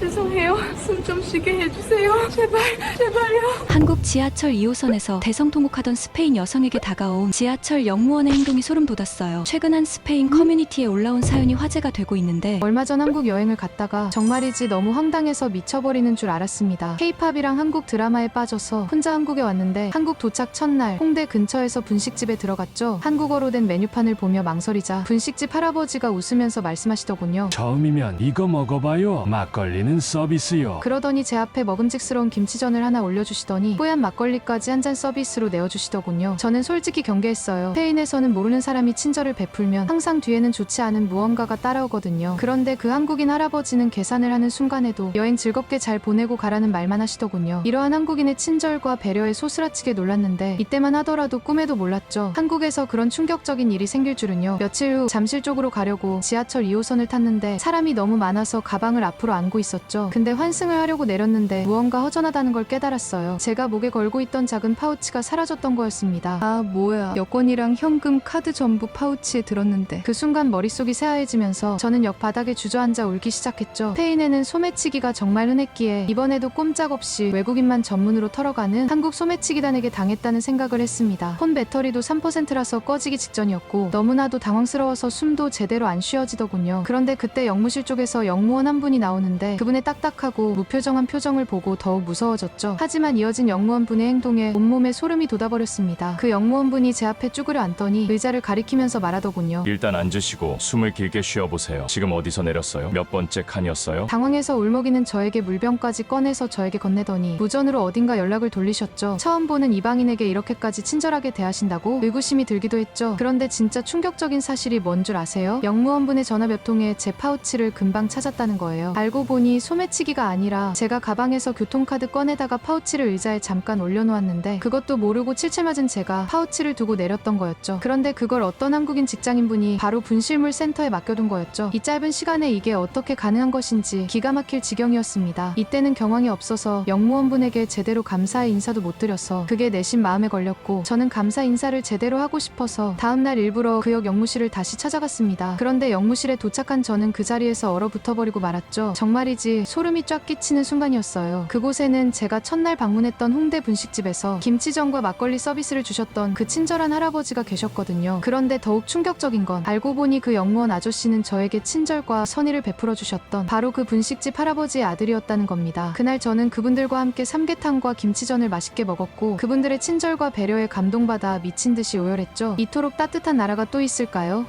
죄송해요. 숨 좀 쉬게 해주세요. 제발, 제발요. 한국 지하철 2호선에서 대성통곡하던 스페인 여성에게 다가온 지하철 영무원의 행동이 소름 돋았어요. 최근 한 스페인 커뮤니티에 올라온 사연이 화제가 되고 있는데 얼마 전 한국 여행을 갔다가 정말이지 너무 황당해서 미쳐버리는 줄 알았습니다. 케이팝이랑 한국 드라마에 빠져서 혼자 한국에 왔는데 한국 도착 첫날 홍대 근처에서 분식집에 들어갔죠. 한국어로 된 메뉴판을 보며 망설이자 분식집 할아버지가 웃으면서 말씀하시더군요. 처음이면 이거 먹어봐요. 막걸리는 서비스요. 그러더니 제 앞에 먹음직스러운 김치전을 하나 올려주시더니 뽀얀 막걸리까지 한 잔 서비스로 내어주시더군요. 저는 솔직히 경계했어요. 스페인에서는 모르는 사람이 친절을 베풀면 항상 뒤에는 좋지 않은 무언가가 따라오거든요. 그런데 그 한국인 할아버지는 계산을 하는 순간에도 여행 즐겁게 잘 보내고 가라는 말만 하시더군요. 이러한 한국인의 친절과 배려에 소스라치게 놀랐는데 이때만 하더라도 꿈에도 몰랐죠. 한국에서 그런 충격적인 일이 생길 줄은요. 며칠 후 잠실 쪽으로 가려고 지하철 2호선을 탔는데 사람이 너무 많아서 가방을 앞으로 안고 있었죠. 근데 환승 을 하려고 내렸는데 무언가 허전하다는 걸 깨달았어요. 제가 목에 걸고 있던 작은 파우치가 사라졌던 거였습니다. 아 뭐야 여권이랑 현금 카드 전부 파우치에 들었는데 그 순간 머릿속이 새하얘지면서 저는 역 바닥에 주저앉아 울기 시작했죠. 스페인에는 소매치기가 정말 흔했기에 이번에도 꼼짝없이 외국인만 전문으로 털어가는 한국 소매치기단에게 당했다는 생각을 했습니다. 폰 배터리도 3%라서 꺼지기 직전이었고 너무나도 당황스러워서 숨도 제대로 안 쉬어지더군요. 그런데 그때 영무실 쪽에서 영무원 한 분이 나오는데 그분의 딱딱하고 무표정한 표정을 보고 더욱 무서워졌죠. 하지만 이어진 영무원 분의 행동에 온몸에 소름이 돋아버렸습니다. 그 영무원 분이 제 앞에 쭈그려 앉더니 의자를 가리키면서 말하더군요. 일단 앉으시고 숨을 길게 쉬어보세요. 지금 어디서 내렸어요? 몇 번째 칸이었어요? 당황해서 울먹이는 저에게 물병까지 꺼내서 저에게 건네더니 무전으로 어딘가 연락을 돌리셨죠. 처음 보는 이방인에게 이렇게까지 친절하게 대하신다고 의구심이 들기도 했죠. 그런데 진짜 충격적인 사실이 뭔 줄 아세요? 영무원분의 전화 몇 통에 제 파우치를 금방 찾았다는 거예요. 알고 보니 소매치기가 아니 라 제가 가방에서 교통카드 꺼내다가 파우치를 의자에 잠깐 올려놓았는데 그것도 모르고 칠칠 맞은 제가 파우치를 두고 내렸던 거였죠. 그런데 그걸 어떤 한국인 직장인분이 바로 분실물 센터에 맡겨둔 거였죠. 이 짧은 시간에 이게 어떻게 가능한 것인지 기가 막힐 지경이었습니다. 이때는 경황이 없어서 영무원분에게 제대로 감사의 인사도 못 드려서 그게 내심 마음에 걸렸고 저는 감사 인사를 제대로 하고 싶어서 다음날 일부러 그 역 영무실을 다시 찾아갔습니다. 그런데 영무실에 도착한 저는 그 자리에서 얼어붙어버리고 말았죠. 정말이지 소름이 쫙 끼치는 순간이었어요. 그곳에는 제가 첫날 방문했던 홍대 분식집에서 김치전과 막걸리 서비스를 주셨던 그 친절한 할아버지가 계셨거든요. 그런데 더욱 충격적인 건 알고 보니 그 영무원 아저씨는 저에게 친절과 선의를 베풀어 주셨던 바로 그 분식집 할아버지의 아들이었다는 겁니다. 그날 저는 그분들과 함께 삼계탕과 김치전을 맛있게 먹었고 그분들의 친절과 배려에 감동받아 미친 듯이 오열했죠. 이토록 따뜻한 나라가 또 있을까요?